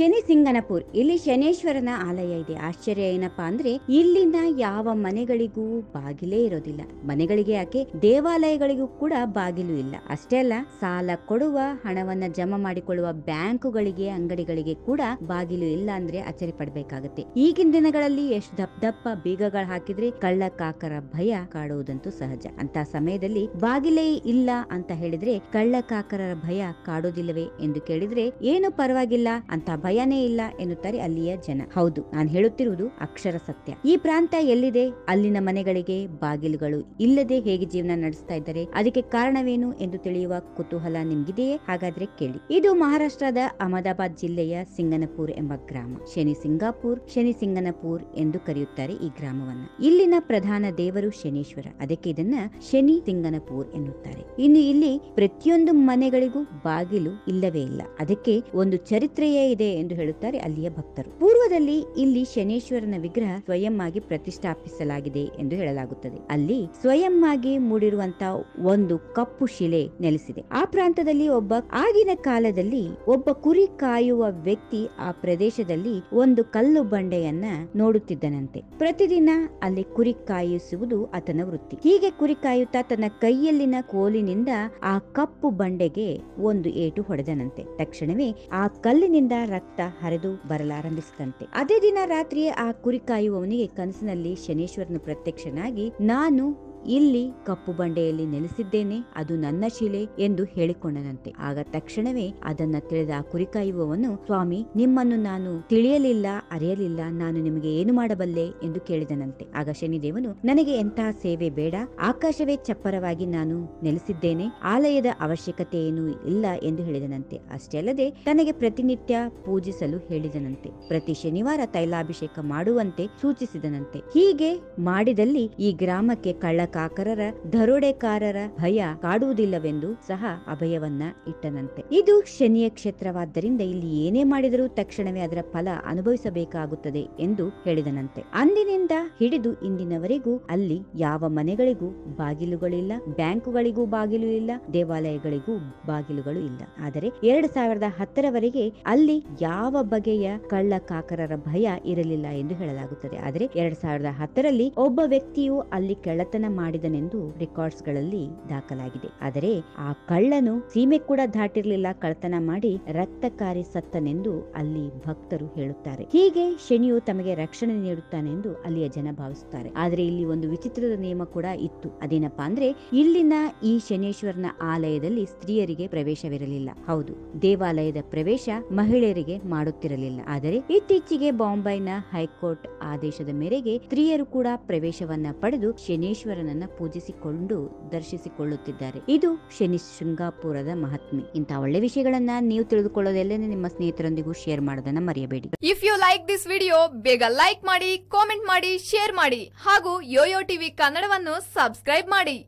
ಶನಿ ಸಿಂಗನಪುರ್. ಇಲ್ಲಿ ಶನೇಶ್ವರನ ಆಲಯ ಇದೆ. ಆಶ್ಚರ್ಯ ಏನಪ್ಪಾ ಅಂದ್ರೆ ಇಲ್ಲಿನ ಯಾವ ಮನೆಗಳಿಗೂ ಬಾಗಿಲೇ ಇರೋದಿಲ್ಲ. ಮನೆಗಳಿಗೆ ಯಾಕೆ? ದೇವಾಲಯಗಳಿಗೂ ಕೂಡ ಬಾಗಿಲು ಇಲ್ಲ. ಅಷ್ಟೇ ಅಲ್ಲ, ಸಾಲ ಕೊಡುವ, ಹಣವನ್ನ ಜಮಾ ಮಾಡಿಕೊಳ್ಳುವ ಬ್ಯಾಂಕುಗಳಿಗೆ, ಅಂಗಡಿಗಳಿಗೆ ಕೂಡ ಬಾಗಿಲು ಇಲ್ಲ ಅಂದ್ರೆ ಅಚ್ಚರಿ ಪಡ್ಬೇಕಾಗತ್ತೆ. ಈಗಿನ ದಿನಗಳಲ್ಲಿ ಎಷ್ಟು ದಪ್ಪ ದಪ್ಪ ಬೀಗಗಳು ಹಾಕಿದ್ರೆ ಕಳ್ಳ ಕಾಕರ ಭಯ ಕಾಡುವುದಂತೂ ಸಹಜ. ಅಂತ ಸಮಯದಲ್ಲಿ ಬಾಗಿಲೇ ಇಲ್ಲ ಅಂತ ಹೇಳಿದ್ರೆ ಕಳ್ಳ ಕಾಕರ ಭಯ ಕಾಡೋದಿಲ್ಲವೇ ಎಂದು ಕೇಳಿದ್ರೆ, ಏನು ಪರವಾಗಿಲ್ಲ ಅಂತ ಭಯನೇ ಇಲ್ಲ ಎನ್ನುತ್ತಾರೆ ಅಲ್ಲಿಯ ಜನ. ಹೌದು, ನಾನು ಹೇಳುತ್ತಿರುವುದು ಅಕ್ಷರ ಸತ್ಯ. ಈ ಪ್ರಾಂತ ಎಲ್ಲಿದೆ? ಅಲ್ಲಿನ ಮನೆಗಳಿಗೆ ಬಾಗಿಲುಗಳು ಇಲ್ಲದೆ ಹೇಗೆ ಜೀವನ ನಡೆಸ್ತಾ ಇದ್ದಾರೆ? ಅದಕ್ಕೆ ಕಾರಣವೇನು ಎಂದು ತಿಳಿಯುವ ಕುತೂಹಲ ನಿಮ್ಗಿದೆಯೇ? ಹಾಗಾದ್ರೆ ಕೇಳಿ. ಇದು ಮಹಾರಾಷ್ಟ್ರದ ಅಹಮದಾಬಾದ್ ಜಿಲ್ಲೆಯ ಸಿಂಗನಪುರ್ ಎಂಬ ಗ್ರಾಮ. ಶನಿ ಸಿಂಗಾಪುರ್, ಶನಿ ಸಿಂಗನಪುರ್ ಎಂದು ಕರೆಯುತ್ತಾರೆ ಈ ಗ್ರಾಮವನ್ನ. ಇಲ್ಲಿನ ಪ್ರಧಾನ ದೇವರು ಶನೀಶ್ವರ. ಅದಕ್ಕೆ ಇದನ್ನ ಶನಿ ಸಿಂಗನಪುರ್ ಎನ್ನುತ್ತಾರೆ. ಇನ್ನು ಇಲ್ಲಿ ಪ್ರತಿಯೊಂದು ಮನೆಗಳಿಗೂ ಬಾಗಿಲು ಇಲ್ಲವೇ ಇಲ್ಲ. ಅದಕ್ಕೆ ಒಂದು ಚರಿತ್ರೆಯೇ ಇದೆ ಎಂದು ಹೇಳುತ್ತಾರೆ ಅಲ್ಲಿಯ ಭಕ್ತರು. ಪೂರ್ವದಲ್ಲಿ ಇಲ್ಲಿ ಶನೇಶ್ವರನ ವಿಗ್ರಹ ಸ್ವಯಂ ಆಗಿ ಪ್ರತಿಷ್ಠಾಪಿಸಲಾಗಿದೆ ಎಂದು ಹೇಳಲಾಗುತ್ತದೆ. ಅಲ್ಲಿ ಸ್ವಯಂ ಆಗಿ ಮೂಡಿರುವಂತಹ ಒಂದು ಕಪ್ಪು ಶಿಲೆ ನೆಲೆಸಿದೆ. ಆ ಪ್ರಾಂತದಲ್ಲಿ ಒಬ್ಬ ಆಗಿನ ಕಾಲದಲ್ಲಿ ಒಬ್ಬ ಕುರಿ ಕಾಯುವ ವ್ಯಕ್ತಿ ಆ ಪ್ರದೇಶದಲ್ಲಿ ಒಂದು ಕಲ್ಲು ಬಂಡೆಯನ್ನ ನೋಡುತ್ತಿದ್ದನಂತೆ. ಪ್ರತಿದಿನ ಅಲ್ಲಿ ಕುರಿ ಕಾಯಿಸುವುದು ಆತನ ವೃತ್ತಿ. ಹೀಗೆ ಕುರಿ ಕಾಯುತ್ತಾ ತನ್ನ ಕೈಯಲ್ಲಿನ ಕೋಲಿನಿಂದ ಆ ಕಪ್ಪು ಬಂಡೆಗೆ ಒಂದು ಏಟು ಹೊಡೆದನಂತೆ. ತಕ್ಷಣವೇ ಆ ಕಲ್ಲಿನಿಂದ ರಕ್ತ ಹರಿದು ಬರಲಾರಂಭಿಸಿದಂತೆ. ಅದೇ ದಿನ ರಾತ್ರಿಯೇ ಆ ಕುರಿ ಕಾಯುವವನಿಗೆ ಕನಸಿನಲ್ಲಿ ಶನೇಶ್ವರನು ಪ್ರತ್ಯಕ್ಷನಾಗಿ ನಾನು ಇಲ್ಲಿ ಕಪ್ಪು ಬಂಡೆಯಲ್ಲಿ ನೆಲೆಸಿದ್ದೇನೆ, ಅದು ನನ್ನ ಶಿಲೆ ಎಂದು ಹೇಳಿಕೊಂಡನಂತೆ. ಆಗ ತಕ್ಷಣವೇ ಅದನ್ನ ತಿಳಿದ ಕುರಿಕಾಯುವವನು ಕುರಿ ಕಾಯುವವನು ಸ್ವಾಮಿ, ನಿಮ್ಮನ್ನು ನಾನು ತಿಳಿಯಲಿಲ್ಲ, ಅರಿಯಲಿಲ್ಲ, ನಾನು ನಿಮಗೆ ಏನು ಮಾಡಬಲ್ಲೆ? ಎಂದು ಕೇಳಿದನಂತೆ. ಆಗ ಶನಿದೇವನು, ನನಗೆ ಎಂತಹ ಸೇವೆ ಬೇಡ, ಆಕಾಶವೇ ಚಪ್ಪರವಾಗಿ ನಾನು ನೆಲೆಸಿದ್ದೇನೆ, ಆಲಯದ ಅವಶ್ಯಕತೆ ಏನೂ ಇಲ್ಲ ಎಂದು ಹೇಳಿದನಂತೆ. ಅಷ್ಟೇ ಅಲ್ಲದೆ ತನಗೆ ಪ್ರತಿನಿತ್ಯ ಪೂಜಿಸಲು ಹೇಳಿದನಂತೆ. ಪ್ರತಿ ಶನಿವಾರ ತೈಲಾಭಿಷೇಕ ಮಾಡುವಂತೆ ಸೂಚಿಸಿದನಂತೆ. ಹೀಗೆ ಮಾಡಿದಲ್ಲಿ ಈ ಗ್ರಾಮಕ್ಕೆ ಕಳ್ಳಕಾಕರರ ದರೋಡೆಕಾರರ ಭಯ ಕಾಡುವುದಿಲ್ಲವೆಂದು ಸಹ ಅಭಯವನ್ನ ಇಟ್ಟನಂತೆ. ಇದು ಶನಿಯ ಕ್ಷೇತ್ರವಾದ್ದರಿಂದ ಇಲ್ಲಿ ಏನೇ ಮಾಡಿದರೂ ತಕ್ಷಣವೇ ಅದರ ಫಲ ಅನುಭವಿಸಬೇಕಾಗುತ್ತದೆ ಎಂದು ಹೇಳಿದನಂತೆ. ಅಂದಿನಿಂದ ಹಿಡಿದು ಇಂದಿನವರೆಗೂ ಅಲ್ಲಿ ಯಾವ ಮನೆಗಳಿಗೂ ಬಾಗಿಲುಗಳಿಲ್ಲ, ಬ್ಯಾಂಕುಗಳಿಗೂ ಬಾಗಿಲು ಇಲ್ಲ, ದೇವಾಲಯಗಳಿಗೂ ಬಾಗಿಲುಗಳು ಇಲ್ಲ. ಆದರೆ ಎರಡ್ ಸಾವಿರದ ಹತ್ತರವರೆಗೆ ಅಲ್ಲಿ ಯಾವ ಬಗೆಯ ಕಳ್ಳ ಕಾಕರರ ಭಯ ಇರಲಿಲ್ಲ ಎಂದು ಹೇಳಲಾಗುತ್ತದೆ. ಆದರೆ ಎರಡ್ ಸಾವಿರದ ಹತ್ತರಲ್ಲಿ ಒಬ್ಬ ವ್ಯಕ್ತಿಯು ಅಲ್ಲಿ ಕಳ್ಳತನ ಮಾಡಿದನೆಂದು ರೆಕಾರ್ಡ್ಸ್ಗಳಲ್ಲಿ ದಾಖಲಾಗಿದೆ. ಆದರೆ ಆ ಕಳ್ಳನು ಸೀಮೆ ಕೂಡ ದಾಟಿರಲಿಲ್ಲ. ಕಳ್ತನ ಮಾಡಿ ರಕ್ತಕಾರಿ ಸತ್ತನೆಂದು ಅಲ್ಲಿ ಭಕ್ತರು ಹೇಳುತ್ತಾರೆ. ಹೀಗೆ ಶನಿಯು ತಮಗೆ ರಕ್ಷಣೆ ನೀಡುತ್ತಾನೆಂದು ಅಲ್ಲಿಯ ಜನ ಭಾವಿಸುತ್ತಾರೆ. ಆದರೆ ಇಲ್ಲಿ ಒಂದು ವಿಚಿತ್ರದ ನಿಯಮ ಕೂಡ ಇತ್ತು. ಅದೇನಪ್ಪ ಅಂದ್ರೆ ಇಲ್ಲಿನ ಈ ಶನೇಶ್ವರನ ಆಲಯದಲ್ಲಿ ಸ್ತ್ರೀಯರಿಗೆ ಪ್ರವೇಶವಿರಲಿಲ್ಲ. ಹೌದು, ದೇವಾಲಯದ ಪ್ರವೇಶ ಮಹಿಳೆಯರಿಗೆ ಮಾಡುತ್ತಿರಲಿಲ್ಲ. ಆದರೆ ಇತ್ತೀಚೆಗೆ ಬಾಂಬೈನ ಹೈಕೋರ್ಟ್ ಆದೇಶದ ಮೇರೆಗೆ ಸ್ತ್ರೀಯರು ಕೂಡ ಪ್ರವೇಶವನ್ನ ಪಡೆದು ಶನೇಶ್ವರನನ್ನ ಪೂಜಿಸಿಕೊಂಡು ದರ್ಶಿಸಿಕೊಳ್ಳುತ್ತಿದ್ದಾರೆ. ಇದು ಶನಿ ಶೃಂಗಾಪುರದ ಮಹಾತ್ಮೆ. ಇಂತಹ ಒಳ್ಳೆ ವಿಷಯಗಳನ್ನ ನೀವು ತಿಳಿದುಕೊಳ್ಳೋದೆಲ್ಲೇ ನಿಮ್ಮ ಸ್ನೇಹಿತರೊಂದಿಗೂ ಶೇರ್ ಮಾಡೋದನ್ನ ಮರೆಯಬೇಡಿ. If you like this video ಬೇಗ ಲೈಕ್ ಮಾಡಿ ಕಾಮೆಂಟ್ ಮಾಡಿ ಶೇರ್ ಮಾಡಿ. ಹಾಗೂ ಯೋಯೋ ಟಿವಿ ಕನ್ನಡವನ್ನು ಸಬ್ಸ್ಕ್ರೈಬ್ ಮಾಡಿ.